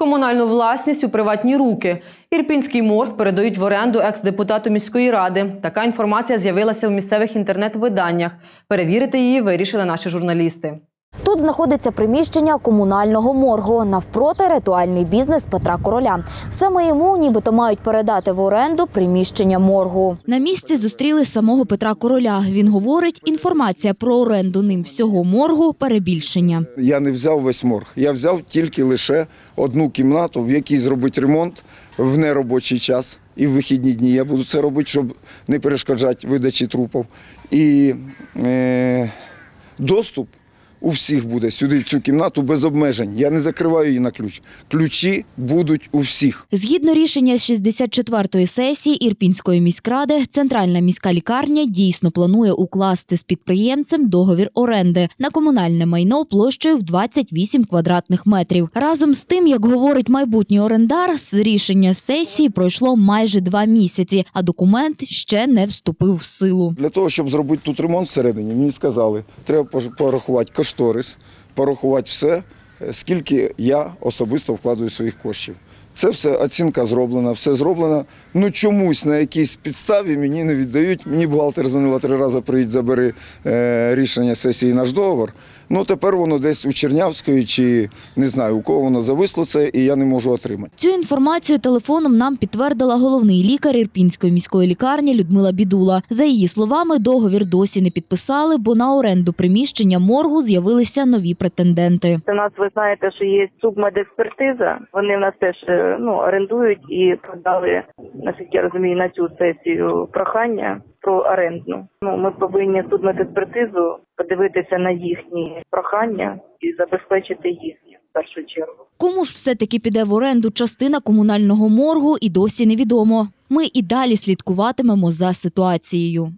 Комунальну власність у приватні руки. Ірпінський морг передають в оренду екс-депутату міської ради. Така інформація з'явилася в місцевих інтернет-виданнях. Перевірити її вирішили наші журналісти. Тут знаходиться приміщення комунального моргу навпроти ритуальний бізнес Петра Короля. Саме йому нібито мають передати в оренду приміщення моргу. На місці зустріли самого Петра Короля. Він говорить, інформація про оренду ним всього моргу перебільшення. Я не взяв весь морг. Я взяв тільки лише одну кімнату, в якій зробити ремонт в неробочий час і в вихідні дні. Я буду це робити, щоб не перешкоджати видачі трупів. І е, доступ у всіх буде сюди, в цю кімнату, без обмежень. Я не закриваю її на ключ. Ключі будуть у всіх. Згідно рішення 64-ї сесії Ірпінської міськради, центральна міська лікарня дійсно планує укласти з підприємцем договір оренди на комунальне майно площею в 28 квадратних метрів. Разом з тим, як говорить майбутній орендар, з рішення сесії пройшло майже два місяці, а документ ще не вступив в силу. Для того, щоб зробити тут ремонт всередині, мені сказали, треба порахувати кошторис, порахувати все, е, скільки я особисто вкладаю своїх коштів. Це все оцінка зроблена, все зроблено. Ну чомусь на якійсь підставі мені не віддають. Мені бухгалтер дзвонила три рази, приїдь, забери е, рішення сесії наш договор. Ну тепер воно десь у Чернявської чи не знаю у кого воно зависло це, і я не можу отримати. Цю інформацію телефоном нам підтвердила головний лікар Ірпінської міської лікарні Людмила Бідула. За її словами, договір досі не підписали, бо на оренду приміщення моргу з'явилися нові претенденти. У нас ви знаєте, що є субмедекспертиза. Вони в нас теж е, ну орендують і подали, наскільки я розумію, на цю сесію прохання про орендну. Ну ми повинні судмедекспертизу подивитися на їхні прохання і забезпечити їхні в першу чергу. Кому ж все-таки піде в оренду частина комунального моргу і досі невідомо. Ми і далі слідкуватимемо за ситуацією.